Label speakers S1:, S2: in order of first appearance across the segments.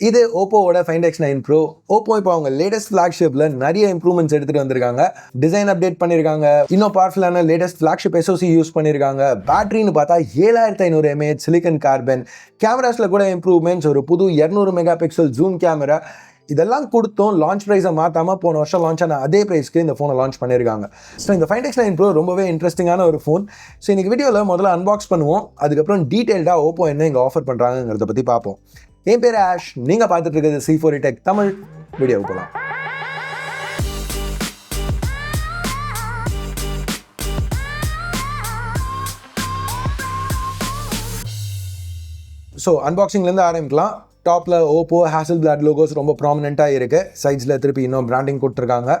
S1: இது ஓப்போவோட find X nine pro Oppo இப்போ அவங்க லேட்டஸ்ட் ஃப்ளாக்ஷிப்பில் நிறைய இம்ப்ரூவ்மெண்ட்ஸ் எடுத்துகிட்டு வந்திருக்காங்க. டிசைன் அப்டேட் பண்ணியிருக்காங்க இன்னும் பவர்ஃபுல்லான லேட்டஸ்ட் ஃப்ளாக்ஷிப் எஸ்ஓசி யூஸ் பண்ணியிருக்காங்க பேட்டரின்னு பார்த்தா ஏழாயிரத்தி ஐநூறு எம்ஏஹெச் சிலிக்கன் கார்பன் கேமராஸில் கூட இம்ப்ரூவ்மெண்ட்ஸ் ஒரு புது இரநூறு மெகா பிக்சல் ஜூம் கேமரா இதெல்லாம் கொடுத்தும் லான்ச் ப்ரைஸை மாற்றாமல் போன வருஷம் லான்ச் ஆன அதே ப்ரைஸ்க்கு இந்த ஃபோனை லான்ச் பண்ணியிருக்காங்க ஸோ இந்த ஃபைண்ட் எக்ஸ் நைன் ப்ரோ ரொம்பவே இன்ட்ரெஸ்டிங்கான ஒரு ஃபோன் ஸோ இன்னைக்கு வீடியோவில் முதல்ல அன்பாக்ஸ் பண்ணுவோம். அதுக்கப்புறம் டீட்டெயில்டாக ஓப்போ என்ன இங்கே ஆஃபர் பண்ணுறாங்கிறத பற்றி பார்ப்போம். என் பேர் ஆஷ். நீங்கள் பார்த்துட்டு இருக்கிறது சி ஃபோர் டெக் தமிழ் வீடியோவுக்கு போகலாம் ஸோ அன்பாக்சிங்லேருந்து ஆரம்பிக்கலாம். டாப்பில் ஓப்போ ஹேசல் பிளாட் லோகோஸ் ரொம்ப ப்ராமினெண்ட்டாக இருக்குது சைட்ஸில் திருப்பி இன்னும் பிராண்டிங் கொடுத்துருக்காங்க.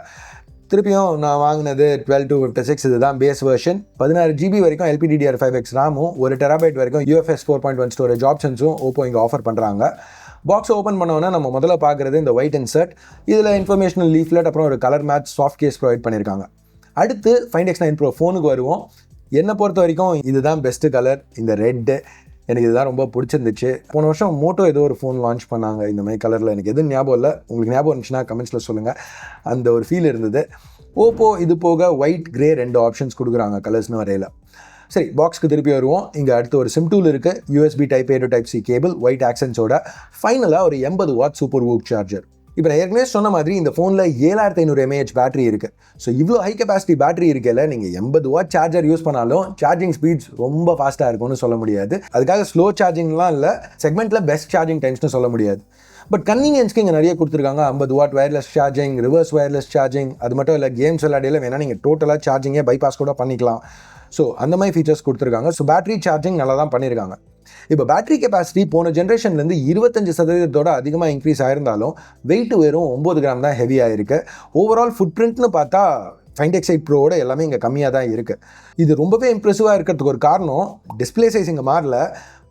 S1: திருப்பியும் நான் வாங்கினது டுவெல் டூ ஃபிஃப்டி சிக்ஸ் இதுதான் பேஸ் வெர்ஷன் பதினாறு ஜிபி வரைக்கும் எல்பிடிடிஆர் ஃபைவ் எக்ஸ் ரேமும் ஒரு டெராபைட் வரைக்கும் UFS four point one storage ஆப்ஷன்ஸும் Oppo இங்கே ஆஃபர் பண்ணுறாங்க பாக்ஸ் ஓப்பன் பண்ணோன்னா நம்ம முதல்ல பார்க்குறது இந்த ஒயிட் இன்சர்ட் இதில் இன்ஃபர்மேஷனல் லீஃப்லெட் அப்புறம் ஒரு colour match soft case provide பண்ணியிருக்காங்க அடுத்து ஃபைண்ட் எக்ஸ் நைன் ப்ரோ ஃபோனுக்கு வருவோம். என்னை பொறுத்த வரைக்கும் இதுதான் பெஸ்ட்டு கலர் இந்த ரெட்டு எனக்கு இதுதான் ரொம்ப பிடிச்சிருந்துச்சு. போன வருஷம் மோட்டோ ஏதோ ஒரு ஃபோன் லான்ச் பண்ணாங்க. இந்த மாதிரி கலரில் எனக்கு எதுவும் ஞாபகம் இல்லை. உங்களுக்கு ஞாபகம் இருந்துச்சுன்னா கமெண்ட்ஸில் சொல்லுங்கள் அந்த ஒரு ஃபீல் இருந்தது. ஓப்போ இது போக ஒயிட் கிரே ரெண்டு ஆப்ஷன்ஸ் கொடுக்குறாங்க கலர்ஸ்னு வரையில். சரி பாக்ஸ்க்கு திருப்பி வருவோம். இங்கே அடுத்து ஒரு சிம் டூல் இருக்குது USB type A to type C cable white ஆக்சன்ஸோட ஃபைனலாக ஒரு எண்பது வாட் சூப்பர் வூக் சார்ஜர் இப்போ நான் ஏற்கனவே சொன்ன மாதிரி இந்த ஃபோனில் ஏழாயிரத்தி ஐநூறு எம்ஏஹெச் பேட்டரி இருக்குது ஸோ இவ்வளோ ஹை கெப்பாசிட்டி பேட்டரி இருக்கையில் நீங்கள் எண்பது வாட் சார்ஜர் யூஸ் பண்ணாலும் சார்ஜிங் ஸ்பீட்ஸ் ரொம்ப ஃபாஸ்ட்டாக இருக்கும்னு சொல்ல முடியாது. அதுக்காக ஸ்லோ சார்ஜிங்லாம் இல்லை செக்மெண்ட்டில் பெஸ்ட் சார்ஜிங் டைம்ஸ்னு சொல்ல முடியாது. பட் கன்வீனியன்ஸ்க்கு இங்கே நிறைய கொடுத்துருக்காங்க. ஐம்பது watt wireless charging reverse wireless charging அது மட்டும் இல்லை கேம்ஸ் விளையாடையில் வேணால் நீங்கள் டோட்டலாக சார்ஜிங்கே பைபாஸ் கூட பண்ணிக்கலாம். ஸோ அந்த மாதிரி ஃபீச்சர்ஸ் கொடுத்துருக்காங்க. ஸோ பேட்டரி சார்ஜிங் நல்லா தான் பண்ணியிருக்காங்க இப்போ பேட்டரி கெப்பாசிட்டி போன ஜென்ரேஷன்லேருந்து இருபத்தஞ்சு சதவீதத்தோட அதிகமாக இன்க்ரீஸ் ஆயிருந்தாலும் வெயிட் வெறும் ஒம்பது கிராம் தான் ஹெவியாக இருக்குது ஓவரால் ஃபுட் பிரிண்ட்னு பார்த்தா ஃபைண்ட் எக்ஸைட் ப்ரோவோட எல்லாமே இங்கே கம்மியாக தான் இருக்குது இது ரொம்பவே இம்ப்ரெசிவாக இருக்கிறதுக்கு ஒரு காரணம் டிஸ்பிளே சைஸ் இங்கே மாறல.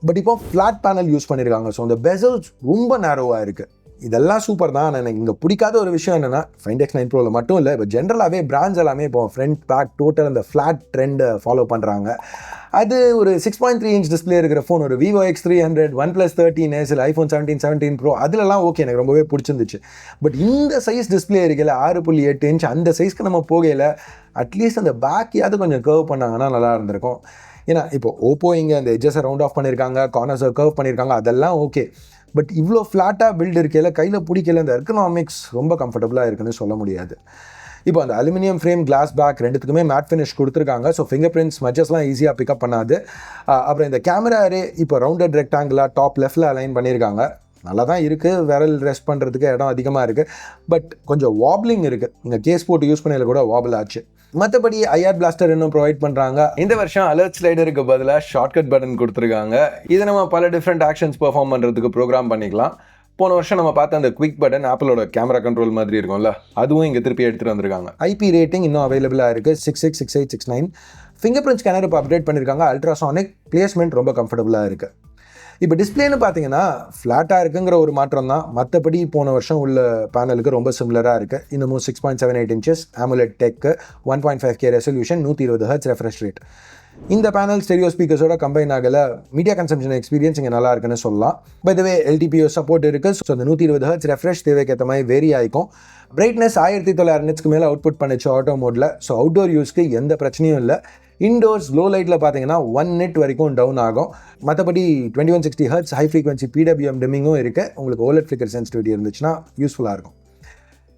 S1: பட் இப்போ ஃப்ளாட் பேனல் யூஸ் பண்ணியிருக்காங்க ஸோ அந்த பெசல்ஸ் ரொம்ப நேரோவாக இருக்குது இதெல்லாம் சூப்பர் தான். ஆனால் எனக்கு இங்கே பிடிக்காத ஒரு விஷயம் என்னென்னா ஃபைன் எக்ஸ் நைன் ப்ரோவில் மட்டும் இல்லை இப்போ ஜென்ரலாகவே பிராண்ட்ஸ் எல்லாமே இப்போ ஃப்ரண்ட் பேக் டோட்டல் அந்த ஃப்ளாட் ட்ரெண்டை ஃபாலோ பண்ணுறாங்க அது ஒரு six point three inch display இருக்கிற ஃபோன் ஒரு Vivo X three hundred OnePlus thirteen இல்லை ஐஃபோன் செவன்டீன் செவன்டீன் ப்ரோ அதிலலாம் ஓகே எனக்கு ரொம்பவே பிடிச்சிருந்துச்சு. பட் இந்த சைஸ் டிஸ்பிளே இருக்கல ஆறு புள்ளி எட்டு இன்ச் அந்த சைஸ்க்கு நம்ம போகையில் அட்லீஸ்ட் அந்த பேக்கையாவது கொஞ்சம் கர்வ் பண்ணாங்கன்னா நல்லா இருந்திருக்கும். ஏன்னா இப்போ ஓப்போ இங்கே அந்த எஜ்ஜஸை ரவுண்ட் ஆஃப் பண்ணியிருக்காங்க கார்னர்ஸை கர்வ் பண்ணியிருக்காங்க அதெல்லாம் ஓகே பட் இவ்வளோ ஃப்ளாட்டாக பில்டு இருக்கையில் கையில் பிடிக்கல இந்த எர்கனாமிக்ஸ் ரொம்ப கம்ஃபர்டபுளாக இருக்குன்னு சொல்ல முடியாது. இப்போ அந்த அலுமினியம் ஃப்ரேம் கிளாஸ் பேக் ரெண்டுத்துக்குமே மேட் ஃபினிஷ் கொடுத்துருக்காங்க. ஸோ ஃபிங்கர் பிரிண்ட்ஸ் மச்சஸ்லாம் ஈஸியாக பிக்கப் பண்ணாது. அப்புறம் இந்த கேமரா அரே இப்போ ரவுண்டட் ரெக்டாங்கிளாக டாப் லெஃப்டில் அலைன் பண்ணியிருக்காங்க. நல்லா தான் இருக்குது விரல் ரெஸ்ட் பண்ணுறதுக்கு இடம் அதிகமாக இருக்குது பட் கொஞ்சம் வாப்லிங் இருக்குது இந்த கேஸ் போட்டு யூஸ் பண்ணையில் கூட வாபிள் ஆச்சு. மற்றபடி ஐஆர் பிளாஸ்டர் இன்னும் ப்ரொவைட் பண்ணுறாங்க இந்த வருஷம் அலர்ட் ஸ்லைடருக்கு பதிலாக ஷார்ட்கட் பட்டன் கொடுத்துருக்காங்க. இதை நம்ம பல டிஃப்ரெண்ட் ஆக்ஷன்ஸ் பெர்ஃபார்ம் பண்ணுறதுக்கு ப்ரோக்ராம் பண்ணிக்கலாம். போன வருஷம் நம்ம பார்த்த அந்த குவிக் பட்டன் ஆப்பிளோட கேமரா கண்ட்ரோல் மாதிரி இருக்கும்ல அதுவும் இங்கே திருப்பி எடுத்துகிட்டு வந்திருக்காங்க. ஐபி ரேட்டிங் இன்னும் அவைலபிளாக இருக்குது six six six eight six nine finger print scanner இப்போ அப்டேட் பண்ணியிருக்காங்க அல்ட்ராசானிக் பிளேஸ்மெண்ட் ரொம்ப கம்ஃபர்டபுளாக இருக்குது இப்போ டிஸ்பிளேன்னு பார்த்தீங்கன்னா ஃப்ளாட்டாக இருக்குங்கிற ஒரு மாற்றம் தான் மற்றபடி போன வருஷம் உள்ள பேனலுக்கு ரொம்ப சிமிலராக இருக்குது இன்னமும் six point seven eight inches AMOLED tech one point five K resolution நூற்றி இருபது ஹர்ட்ஸ் ரெஃப்ரெஷ் ரேட் இந்த பேனல் ஸ்டெரியோ ஸ்பீக்கர்ஸோட கம்பைன் ஆகல. மீடியா கன்சம்ஷன் எக்ஸ்பீரியன்ஸ் இங்கே நல்லா இருக்குன்னு சொல்லலாம். By the way LTPO support இருக்குது ஸோ அந்த நூற்றி இருபது ஹர்ட்ஸ் ரெஃப்ரெஷ் தேவைக்கு ஏற்ற மாதிரி வேரி ஆகிக்கும் பிரைட்னஸ் ஆயிரத்தி தொள்ளாயிரம் நிட்ஸ்க்கு மேலே அவுட்புட் பண்ணிச்சு ஆட்டோ மோடில் ஸோ அவுட்டோர் யூஸ்க்கு எந்த பிரச்சனையும் இல்லை. இன்டோர்ஸ் லோ லைட்டில் பார்த்தீங்கன்னா ஒன் நெட் வரைக்கும் டவுன் ஆகும். மற்றபடி twenty one sixty hertz high frequency PWM டிம்மிங்கும் இருக்குது உங்களுக்கு ஓலட் ஃபிளிக்கர் சென்சிட்டிவிட்டி இருந்துச்சுன்னா யூஸ்ஃபுல்லாக இருக்கும்.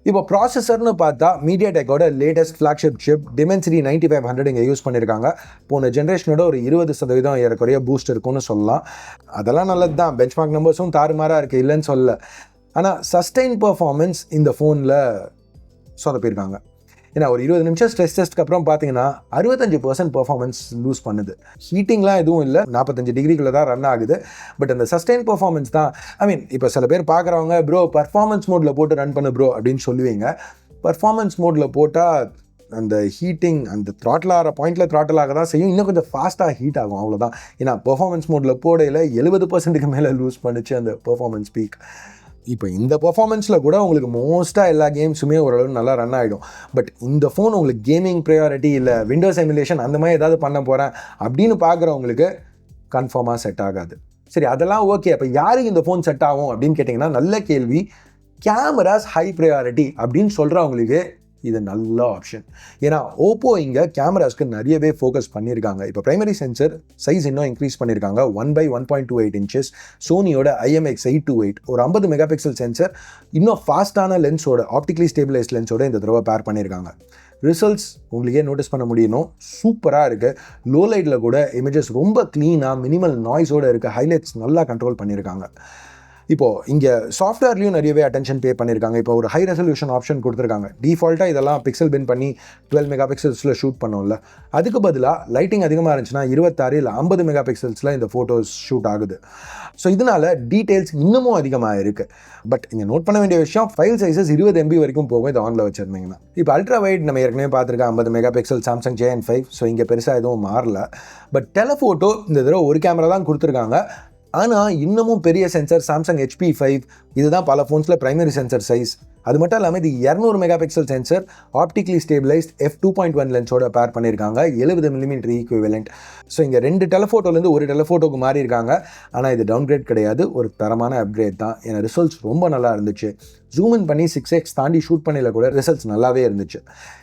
S1: இப்போ ப்ராசஸர்னு பார்த்தா மீடியா டெக்கோட latest flagship chip dimensity ninety five hundred இங்கே யூஸ் பண்ணியிருக்காங்க போன ஜென்ரேஷனோட ஒரு இருபது சதவீதம் ஏறக்குறைய பூஸ்ட் இருக்கும்னு சொல்லலாம். அதெல்லாம் நல்லது தான் பெஞ்ச்மார்க் நம்பர்ஸும் தாறுமாறாக இருக்குது இல்லைன்னு சொல்லலை. ஆனால் சஸ்டைன் பர்ஃபார்மன்ஸ் இந்த ஃபோனில் சொதப்பியிருக்காங்க. ஏன்னா ஒரு இருபது நிமிஷம் ஸ்ட்ரெஸ் டெஸ்ட்க்கு அப்புறம் பார்த்தீங்கன்னா அறுபத்தஞ்சு பர்சன்ட் பர்ஃபார்மன்ஸ் லூஸ் பண்ணுது. ஹீட்டிங்லாம் எதுவும் இல்லை. நாற்பத்தஞ்சு டிகிரிக்குள்ளே தான் ரன் ஆகுது. பட் அந்த சஸ்டைன் பர்ஃபார்மன்ஸ் தான் ஐ மீன் இப்போ சில பேர் பார்க்குறவங்க ப்ரோ பர்ஃபார்மன்ஸ் மோடில் போட்டு ரன் பண்ணு ப்ரோ அப்படின்னு சொல்லுவீங்க. பர்ஃபார்மன்ஸ் மோடில் போட்டால் அந்த ஹீட்டிங் அந்த த்ராட்டில் ஆகிற பாயிண்டில் த்ராட்டில் ஆக தான் செய்யும். இன்னும் கொஞ்சம் ஃபாஸ்ட்டாக ஹீட் ஆகும் அவ்வளோதான் ஏன்னா பெர்ஃபார்மன்ஸ் மோடில் போடையில் எழுபது பர்சன்ட்டுக்கு மேலே லூஸ் பண்ணுச்சு அந்த பெர்ஃபார்மன்ஸ் பீக் இப்போ இந்த பர்ஃபார்மன்ஸில் கூட உங்களுக்கு மோஸ்ட்டாக எல்லா கேம்ஸுமே ஓரளவு நல்லா ரன் ஆகிடும் பட் இந்த ஃபோன் உங்களுக்கு கேமிங் ப்ரையாரிட்டி இல்லை விண்டோஸ் எமுலேஷன் அந்த மாதிரி ஏதாவது பண்ண போகிறேன் அப்படின்னு பார்க்குறவங்களுக்கு கன்ஃபார்மாக செட் ஆகாது. சரி அதெல்லாம் ஓகே அப்போ யாருக்கு இந்த ஃபோன் செட் ஆகும் அப்படின்னு கேட்டிங்கன்னா நல்ல கேள்வி. கேமராஸ் ஹை ப்ரையாரிட்டி அப்படின்னு சொல்கிறவங்களுக்கு இது நல்ல ஆப்ஷன் ஏன்னா ஓப்போ இங்கே கேமராஸ்க்கு நிறையவே ஃபோக்கஸ் பண்ணியிருக்காங்க இப்போ ப்ரைமரி சென்சர் சைஸ் இன்னும் இன்க்ரீஸ் பண்ணியிருக்காங்க one by one point two eight inches சோனியோட IMX eight two eight ஒரு ஐம்பது மெகா பிக்சல் சென்சர் இன்னும் ஃபாஸ்ட்டான லென்ஸோட ஆப்டிக்லி ஸ்டேபிளைஸ் லென்ஸோட இந்த தடவை பேர் பண்ணியிருக்காங்க ரிசல்ட்ஸ் உங்களுக்கே நோட்டீஸ் பண்ண முடியணும். சூப்பராக இருக்குது லோ லைட்டில் கூட இமேஜஸ் ரொம்ப க்ளீனாக மினிமல் நாய்ஸோடு இருக்க ஹைலைட்ஸ் நல்லா கண்ட்ரோல் பண்ணியிருக்காங்க இப்போது இங்கே சாஃப்ட்வேர்லையும் நிறையவே அட்டென்ஷன் பே பண்ணியிருக்காங்க இப்போ ஒரு ஹை ரெசல்யூஷன் ஆப்ஷன் கொடுத்துருக்காங்க. டிஃபால்ட்டாக இதெல்லாம் பிக்சல் பின் பண்ணி டுவெல் மெகா பிக்சல்ஸில் ஷூட் பண்ணோம்ல. அதுக்கு பதிலாக லைட்டிங் அதிகமாக இருந்துச்சுன்னா இருபத்தாறு இல்லை ஐம்பது மெகா பிக்சல்ஸில் இந்த ஃபோட்டோஸ் ஷூட் ஆகுது. ஸோ இதனால் டீட்டெயில்ஸ் இன்னமும் அதிகமாக இருக்குது பட் இங்கே நோட் பண்ண வேண்டிய விஷயம் ஃபைல் சைஸஸ் இருபது எம்பி வரைக்கும் போகும். இது ஆனில் வச்சுருந்தீங்கன்னா. இப்போ அல்ட்ரா வைட் நம்ம ஏற்கனவே பார்த்துருக்கோம் ஐம்பது mega pixel Samsung J N five so இங்கே பெருசாக எதுவும் மாறல. பட் டெலஃபோட்டோ இந்த தடவை ஒரு கேமரா தான் கொடுத்துருக்காங்க. ஆனால் இன்னமும் பெரிய சென்சர் சாம்சங் ஹெச்பி ஃபைவ் இதுதான் பல ஃபோன்ஸில் பிரைமரி சென்சர் சைஸ் அது மட்டும் இல்லாமல் இது இரநூறு mega pixel sensor optically stabilised F two point one லென்ஸோட pair பண்ணியிருக்காங்க. எழுபது மில்லிமீட்டர் ஈக்குவலண்ட் ஸோ இங்கே ரெண்டு டெலஃபோட்டோலேருந்து ஒரு டெலஃபோட்டோக்கு மாறி இருக்காங்க ஆனால் இது டவுன் கிரேட் கிடையாது. ஒரு தரமான அப்கிரேட் தான். ஏன்னா ரிசல்ட்ஸ் ரொம்ப நல்லா இருந்துச்சு. ஜூம் இன் பண்ணி சிக்ஸ் எக்ஸ் தாண்டி ஷூட் பண்ணல கூட ரிசல்ட்ஸ் நல்லாவே இருந்துச்சு.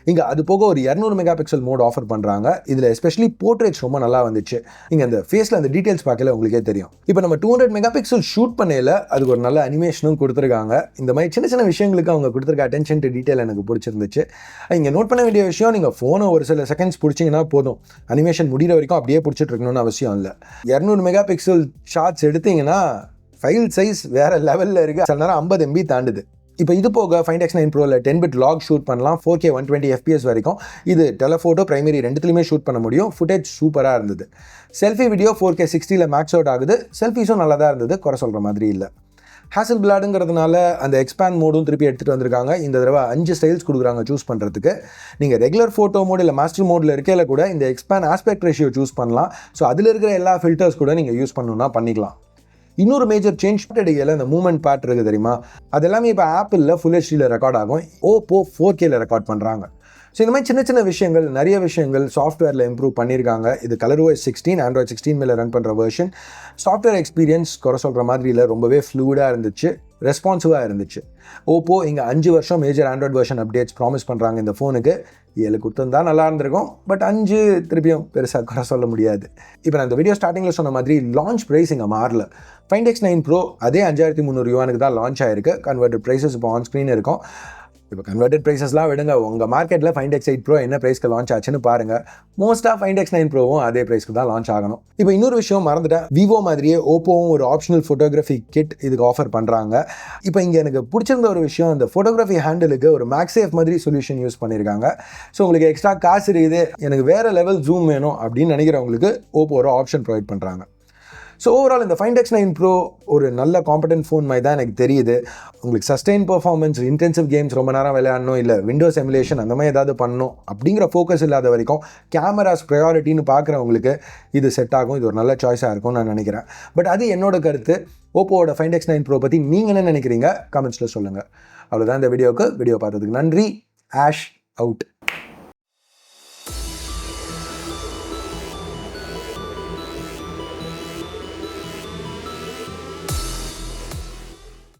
S1: இங்கே அது போக ஒரு இரநூறு மெகா பிக்சல் மோட் ஆஃபர் பண்ணுறாங்க இதில் எஸ்பெஷலி போர்ட்ரேட்ஸ் ரொம்ப நல்லா வந்துச்சு. இங்கே அந்த ஃபேஸில் அந்த டீட்டெயில்ஸ் பார்க்கல உங்களுக்கே தெரியும். இப்போ நம்ம two hundred mega pixel shoot பண்ணையில் அதுக்கு ஒரு நல்ல அனிமேஷன் அட்டென்ஷனும் கொடுத்துருக்காங்க. இந்த மாதிரி சின்ன சின்ன விஷயங்களுக்கு அவங்க கொடுத்துருக்க அட்டென்ஷன் டு டீட்டெயில் எனக்கு பிடிச்சிருந்துச்சு. இங்கே நோட் பண்ண வேண்டிய விஷயம் நீங்கள் ஃபோனை ஒரு சில செகண்ட்ஸ் பிடிச்சிங்கன்னா போதும். அனிமேஷன் முடிகிற வரைக்கும் அப்படியே பிடிச்சிட்டு இருக்கணும்னு அவசியம் இல்லை. இரநூறு மெகா பிக்சல் ஷார்ட்ஸ் எடுத்தீங்கன்னா ஃபைல் சைஸ் வேறு லெவலில் இருக்குது சில நேரம் ஐம்பது எம்பி தாண்டுது. இப்போ இது போக ஃபைன் எக்ஸ் நைன் ப்ரோவில் டென் பிட் லாக் ஷூட் பண்ணலாம். Four K one twenty FPS வரைக்கும். இது டெலஃபோட்டோ பிரைமரி ரெண்டுத்துலையுமே ஷூட் பண்ண முடியும். ஃபுட்டேஜ் சூப்பராக இருந்தது. செல்ஃபி வீடியோ ஃபோர் கே சிக்ஸ்டியில் மேக்ஸ் அவுட் ஆகுது. செல்ஃபீஸும் நல்லா தான் இருந்தது. குறை சொல்கிற மாதிரி இல்லை. ஹேசல் பிளாடுங்கிறதுனால அந்த எக்ஸ்பேண்ட் மோடும் திருப்பி எடுத்துகிட்டு வந்திருக்காங்க. இந்த தடவை அஞ்சு ஸ்டைல்ஸ் கொடுக்குறாங்க சூஸ் பண்ணுறதுக்கு நீங்கள் ரெகுலர் ஃபோட்டோ மோட் இல்லை மாஸ்டர் மோடில் இருக்கையில் கூட இந்த எக்ஸ்பேண்ட் ஆஸ்பெக்ட் ரேஷியோ சூஸ் பண்ணலாம். ஸோ அதில் இருக்கிற எல்லா ஃபில்டர்ஸ் கூட நீங்கள் யூஸ் பண்ணணும்னா பண்ணிக்கலாம். இன்னொரு மேஜர் சேஞ்ச் எடுக்கையில் இந்த மூமெண்ட் பார்ட் இருக்குது தெரியுமா? அது எல்லாமே இப்போ ஆப்பிளில் ஃபுல் ஹெச்டியில் ரெக்கார்ட் ஆகும். ஓப்போ ஃபோர் கேல ரெக்கார்ட் பண்ணுறாங்க ஸோ இந்த மாதிரி சின்ன சின்ன விஷயங்கள் நிறைய விஷயங்கள் சாஃப்ட்வேரில் இம்ப்ரூவ் பண்ணியிருக்காங்க. இது Color OS sixteen Android sixteen மேலே ரன் பண்ணுற வேர்ஷன் சாஃப்ட்வேர் எக்ஸ்பீரியன்ஸ் குறை சொல்கிற மாதிரி இல்லை ரொம்பவே ஃப்ளூடாக இருந்துச்சு ரெஸ்பான்சிவாக இருந்துச்சு. ஓப்போ இங்கே அஞ்சு வருஷம் major Android version updates promise பண்ணுறாங்க இந்த ஃபோனுக்கு ஏழு கொடுத்துருந்தா நல்லா இருந்திருக்கும் பட் அஞ்சு திருப்பியும் பெருசாக குறை சொல்ல முடியாது. இப்போ நான் இந்த வீடியோ ஸ்டார்டிங்கில் சொன்ன மாதிரி லான்ச் ப்ரைஸ் இங்கே மாறல. ஃபைண்ட் எக்ஸ் நைன் ப்ரோ அதே அஞ்சாயிரத்தி முந்நூறு யூவானுக்கு தான் லான்ச் ஆயிருக்கு. கன்வெர்ட் ப்ரைஸஸ் இப்போ ஆன் ஸ்க்ரீன் இருக்கும். இப்போ கன்வெர்டட் ப்ரைஸஸ்லாம் விடுங்க. உங்கள் மார்க்கெட்டில் ஃபைண்ட் எக்ஸ் எயிட் ப்ரோ என்ன ப்ரைஸ்க்கு லான்ச் ஆச்சுன்னு பாருங்கள் மோஸ்ட்டாக ஃபைண்ட் எக்ஸ் நைன் ப்ரோவும் அதே ப்ரைஸ்க்கு தான் லான்ச் ஆகணும். இப்போ இன்னொரு விஷயம் மறந்துட்டேன். விவோ மாதிரியே ஓப்போவும் ஒரு ஆப்ஷனல் ஃபோட்டோகிராஃபி கிட் இதுக்கு ஆஃபர் பண்ணுறாங்க இப்போ இங்கே எனக்கு பிடிச்சிருந்த ஒரு விஷயம் அந்த ஃபோட்டோகிராஃபி ஹேண்டிலுக்கு ஒரு மேக்ஸேஃப் மாதிரி சொல்யூஷன் யூஸ் பண்ணியிருக்காங்க ஸோ உங்களுக்கு எக்ஸ்ட்ரா காசு இருக்குது. எனக்கு வேறு லெவல் ஜூம் வேணும் அப்படின்னு நினைக்கிறவங்களுக்கு ஓப்போ ஒரு ஆப்ஷன் ப்ரொவைட் பண்ணுறாங்க ஸோ ஓவரால் இந்த ஃபைண்ட் எக்ஸ் நைன் ப்ரோ ஒரு நல்ல காம்படென்ட் ஃபோன் மாதிரி தான் எனக்கு தெரியுது. உங்களுக்கு சஸ்டெயின் பர்ஃபார்மன்ஸ் இன்டென்சிவ் கேம்ஸ் ரொம்ப நேரம் விளையாடணும் இல்லை விண்டோஸ் எமுலேஷன் அந்த மாதிரி ஏதாவது பண்ணணும் அப்படிங்கிற ஃபோக்கஸ் இல்லாத வரைக்கும் கேமராஸ் ப்ரையாரிட்டின்னு பார்க்குறவங்களுக்கு இது செட் ஆகும். இது ஒரு நல்ல சாய்ஸாக இருக்கும்னு நான் நினைக்கிறேன். பட் அது என்னோட கருத்து. ஓப்போவோட ஃபைண்ட் எக்ஸ் நைன் ப்ரோ பற்றி நீங்கள் என்ன நினைக்கிறீங்க? கமெண்ட்ஸில் சொல்லுங்கள் அவ்வளோதான் இந்த வீடியோவுக்கு. வீடியோ பார்த்ததுக்கு நன்றி. Ash out